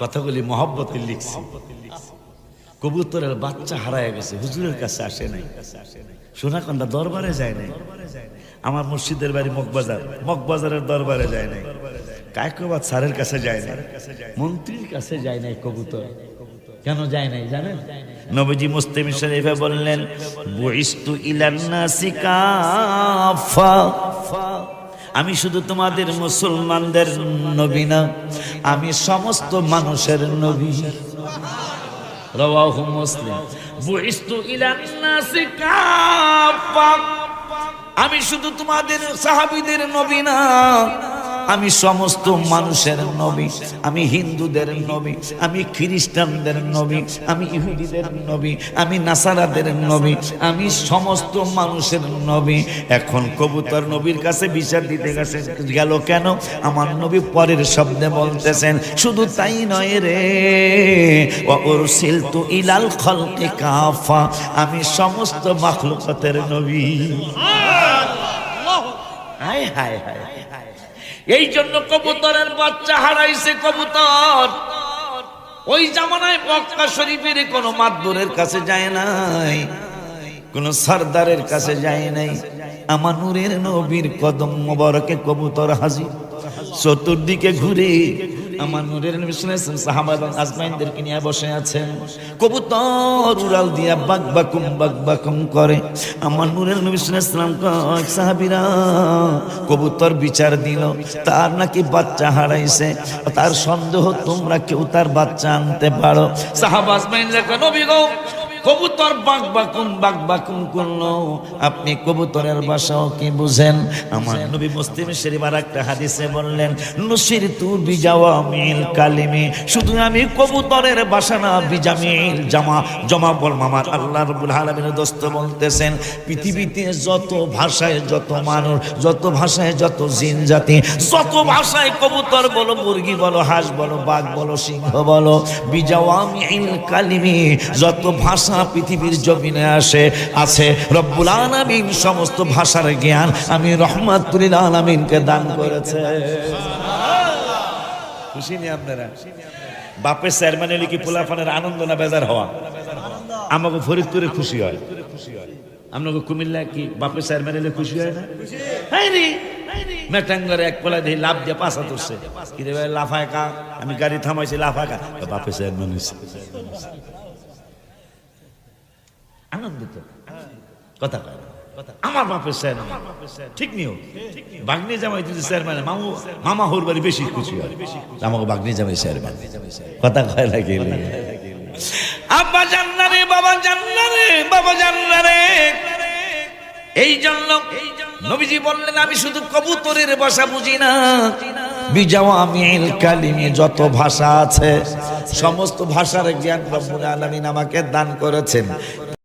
কথাগুলি মহব্বতে লিখছি। কবুতরের বাচ্চা হারায় গেছে, হুজুরের কাছে আসে নাই। সোনাকান্দা দরবারে যায় নাই। আমার মসজিদের বাড়ি মগবাজার, মগবাজারের দরবারে যায় নাই। কায়কবাদ স্যারের কাছে যায় নাই। মন্ত্রীর কাছে যায় নাই কবুতর। কেন যায় নাই, জানেন? নবীজি মুস্তিম শরীফে বললেন, বুইস্তু ইলান নাসি কাফা। আমি শুধু তোমাদের মুসলমানদের নবী না, আমি সমস্ত মানুষের নবী। রওয়াহু মুসলিম। বুইস্তু ইলান নাসি কাফা। আমি শুধু তোমাদের সাহাবীদের নবী না আমি সমস্ত মানুষের নবী আমি হিন্দুদের নবী আমি খ্রিস্টানদের নবী আমি ইহুদিদের নবী আমি নাসারাদের নবী আমি সমস্ত মানুষের নবী। এখন কবুতর নবীর কাছে বিচার দিতে গেছে গেল কেন? আমার নবী পরের শব্দে বলতেছেন শুধু তাই নয় রে তু ইলাল খলকে কাফা আমি সমস্ত মাখলুকতের নবী। হায় হায় হায় হায়। এই জন্য কবুতরের বাচ্চা হারাইছে কবুতর। ওই জামানায় বক্কা শরীফের কোনো মাদুরের কাছে যায় নাই, কোন সর্দারের কাছে যায় নাই। আমানুরের নূরের নবীর কদম মোবারকে কবুতর হাজির। চতুর্দিকে ঘুরে আমার নূরের নবী শুনেছেন সাহাবা আজমাইনদেরকে নিয়ে বসে আছেন। কবুতর উড়াল দিয়া বাক বাকুম বাক বাকুম করে। আমার নূরের নবী শুনেছিলাম, কয় সাহাবিরা, কবুতর বিচার দিল, তার নাকি বাচ্চা হারাইছে, তার সন্দেহ তোমরা কেউ তার বাচ্চা আনতে পারো। সাহাবা আজমাইনরা নবী গো কবুতর বাক বাকুম বাক বাকুম করল। আপনি কবুতরের ভাষাও কি বুঝেন? আমার নবী মুসলিম শরীফ আর একটা হাদিসে বললেন, নসির তু বিজাওয়ামিল কালিমি, শুধু আমি কবুতরের ভাষা না, বিজামিল জামা, জমা বল মামার আল্লাহ রবুল আলমিনের দোস্ত বলতেছেন, পৃথিবীতে যত ভাষায় যত মানুষ, যত ভাষায় যত জিন জাতি, যত ভাষায় কবুতর বলো, মুরগি বলো, হাঁস বলো, বাঘ বলো, সিংহ বলো, বিজাওয়ামিল কালিমি, যত ভাষা পৃথিবীর জমিনে আসে, আছে, রব্বুল আলামিন সমস্ত ভাষার জ্ঞান আমি রহমাতুল আলামিনকে দান করেছে। খুশি নি আপনারা? বাপের চেয়ারম্যান হলে কি পোলাফানের আনন্দ না বেজার হওয়া? আমাকে ফরিদপুরে খুশি হয়। আপনাকে কুমিল্লা কি বাপের চেয়ারম্যান হলে খুশি হয় না? হয় মেটাঙ্গারে এক পোলা দিয়ে লাভ দিয়ে পাশা তুলছে কি রে লাফায় কা? আমি গাড়ি থামাইছি, লাফায় কা? বাপের চেয়ারম্যান হয়েছে আনন্দিত। কথা কয় না। আমার বাপের স্যার ঠিক নিও। বাগনি জামাই যদি চেয়ারম্যান মামু, মামা হোর বাড়ি বেশি খুশি হয়। আমাকে বাগনি জামাই চেয়ারম্যান কথা কয় লাগে আব্বা জান্নারে বাবা জান্নারে বাবা জান্নারে এই জন্য নবীজি বললেন, আমি শুধু কবুতরের ভাষা বুঝি না। বিজাওয়ামিল কালিমে, যত ভাষা আছে, সমস্ত ভাষার জ্ঞান রব্বুল আলামিন আমাকে দান করেছেন।